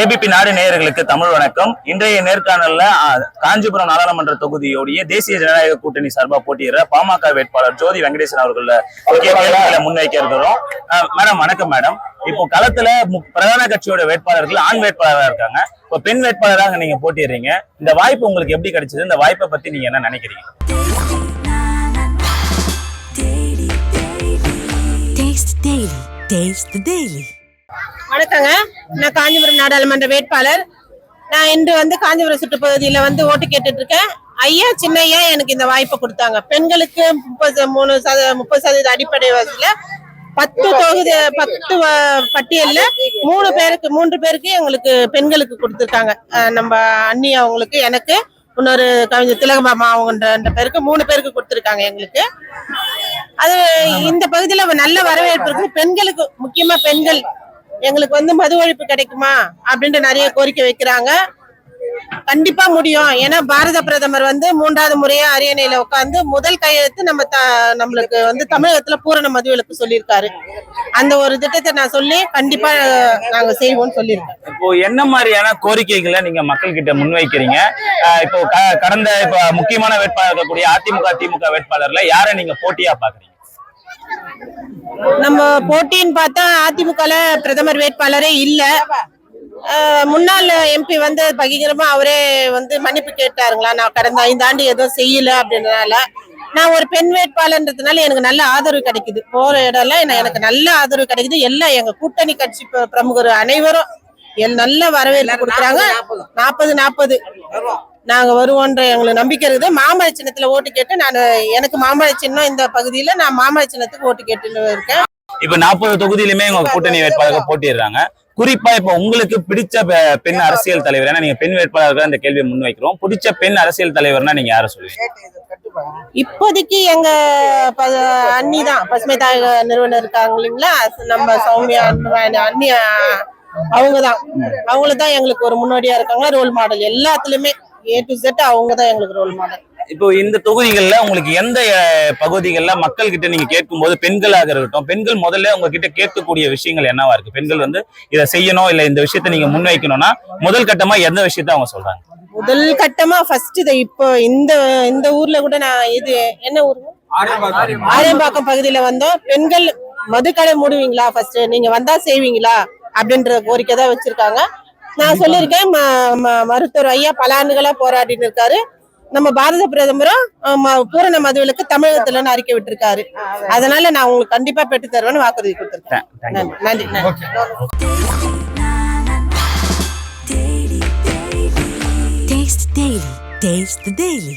ABP நாடு நேயர்களுக்கு தமிழ் வணக்கம். இன்றைய நேர்காணல்ல காஞ்சிபுரம் நாடாளுமன்ற தொகுதியுடைய தேசிய ஜனநாயக கூட்டணி சார்பா போட்டியிடுற பாமக வேட்பாளர் ஜோதி வெங்கடேசன் அவர்கள் முக்கிய கேள்விகளை முன்வைக்க இருக்கிறோம். மேடம் வணக்கம் மேடம். இப்போ களத்துல பிரதான கட்சியோட வேட்பாளர்கள் ஆண் வேட்பாளரா இருக்காங்க. இப்போ பெண் வேட்பாளராக நீங்க போட்டிடுறீங்க இந்த வாய்ப்பு உங்களுக்கு எப்படி கிடைச்சது? இந்த வாய்ப்பை பத்தி நீங்க என்ன நினைக்கிறீங்க? Taste the Daily. வணக்கங்க. நான் காஞ்சிபுரம் நாடாளுமன்ற வேட்பாளர். நான் இன்று வந்து காஞ்சிபுரம் சுற்றுப்பகுதியில வந்து ஓட்டு கேட்டுட்டு இருக்கேன் ஐயா சின்ன ஐயா எனக்கு இந்த வாய்ப்பை கொடுத்தாங்க. பெண்களுக்கு முப்பது மூணு சத முப்பது சதவீத அடிப்படை வசதியில பத்து தொகுதி பத்து பட்டியல்ல மூணு பேருக்கு மூன்று பேருக்கு எங்களுக்கு பெண்களுக்கு கொடுத்துருக்காங்க. நம்ம அண்ணி அவங்களுக்கு எனக்கு இன்னொரு கவிஞர் திலகமாமா அவங்கன்ற பேருக்கு மூணு பேருக்கு கொடுத்துருக்காங்க எங்களுக்கு. அது இந்த பகுதியில நல்ல வரவேற்பு இருக்கு. பெண்களுக்கு முக்கியமா பெண்கள் எங்களுக்கு வந்து மது ஒழிப்பு கிடைக்குமா அப்படின்ட்டு நிறைய கோரிக்கை வைக்கிறாங்க. கண்டிப்பா முடியும். ஏன்னா பாரத பிரதமர் வந்து மூன்றாவது முறையா அரியணையில உட்காந்து முதல் கையெழுத்து நம்ம த நம்மளுக்கு வந்து தமிழகத்துல பூரண மதுவிலக்கு சொல்லியிருக்காரு. அந்த ஒரு திட்டத்தை நான் சொல்லி கண்டிப்பா நாங்க செய்வோம்னு சொல்லியிருக்கோம். இப்போ என்ன மாதிரியான கோரிக்கைகளை நீங்க மக்கள் கிட்ட முன்வைக்கிறீங்க இப்போ க- கடந்த இப்போ முக்கியமான வேட்பாளர் இருக்கக்கூடிய அதிமுக திமுக வேட்பாளர்ல யாரை நீங்க போட்டியா பாக்குறீங்க நம்ம போட்டின்னு பார்த்தா அதிமுகல பிரதமர் வேட்பாளரே இல்ல. முன்னாள் எம்பி வந்து பகிரமா அவரே வந்து மன்னிப்பு கேட்டாருங்களா? நான் கடந்த ஐந்தாண்டு எதுவும் செய்யல அப்படின்றனால நான் ஒரு பெண் வேட்பாளர்ன்றதுனால எனக்கு நல்ல ஆதரவு கிடைக்குது. போற இடம்ல எனக்கு நல்ல ஆதரவு கிடைக்குது. எல்லாம் எங்க கூட்டணி கட்சி பிரமுகர் அனைவரும் நல்ல வரவேற்பு கொடுக்குறாங்க. நாற்பது நாற்பது நாங்க வருவோன்ற எங்களுக்கு நம்பிக்கை இருக்குது. மாம்பழ சின்னத்துல ஓட்டு கேட்டு நான் எனக்கு மாம்பழ சின்னம் இந்த பகுதியில நான் மாம்பழ சின்னத்துக்கு ஓட்டு கேட்டுன்னு இருக்கேன். இப்ப நாற்பது தொகுதியிலுமே உங்க கூட்டணி வேட்பாளர்கள் போட்டிடுறாங்க. குறிப்பா இப்ப உங்களுக்கு பிடிச்ச பெண் அரசியல் தலைவர் நீங்க பெண் வேட்பாளர்கள் இந்த கேள்வியை முன்வைக்கிறோம். பிடிச்ச பெண் அரசியல் தலைவர்னா நீங்க யாரை சொல்லுவீங்க? இப்போதைக்கு எங்க அண்ணி தான் பசுமை தாயக நிறுவனர் இருக்காங்க இல்லைங்களா? நம்ம சௌமியா அண்ணி அவங்க தான் அவங்கள தான் எங்களுக்கு ஒரு முன்னோடியா இருக்காங்க. ரோல் மாடல் எல்லாத்துலயுமே. ஏ டு செட் அவங்க தான் எங்களுக்கு ரோல் மாடல் இப்போ இந்த தொகுதிகள்ல உங்களுக்கு எந்த பகுதிகள்ல மக்கள் கிட்ட நீங்க கேட்கும்போது பெண்களாக இருக்கட்டும் பெண்கள் முதல்ல உங்ககிட்ட கேட்கக்கூடிய விஷயங்கள் என்னவா இருக்கு? பெண்கள் வந்து இதை செய்யணும் இல்ல இந்த விஷயத்தை நீங்க முன்வைக்கணும்னா முதல் கட்டமா எந்த விஷயத்த அவங்க சொல்றாங்க? முதல் கட்டமா ஃபர்ஸ்ட் இதை இப்போ இந்த இந்த ஊர்ல கூட நான் இது என்ன ஊருங்க ஆரியம்பாக்கம். பகுதியில வந்தோம். பெண்கள் மதுக்கடை மூடுவீங்களா ஃபர்ஸ்ட் நீங்க வந்தா செய்வீங்களா? அப்படின்ற கோரிக்கை தான் வச்சிருக்காங்க. நான் சொல்லியிருக்கேன் ம- ம- மருத்துவர் ஐயா பல ஆண்டுகளா போராடிட்டு இருக்காரு நம்ம பாரத பிரதமரும் பூரண மதுவிலக்கு தமிழகத்துல அறிக்கை விட்டிருக்காரு அதனால நான் உங்களுக்கு கண்டிப்பா பெற்று தருவேன்னு வாக்குறுதி கொடுத்துருக்கேன். நன்றி நன்றி. Taste the Daily.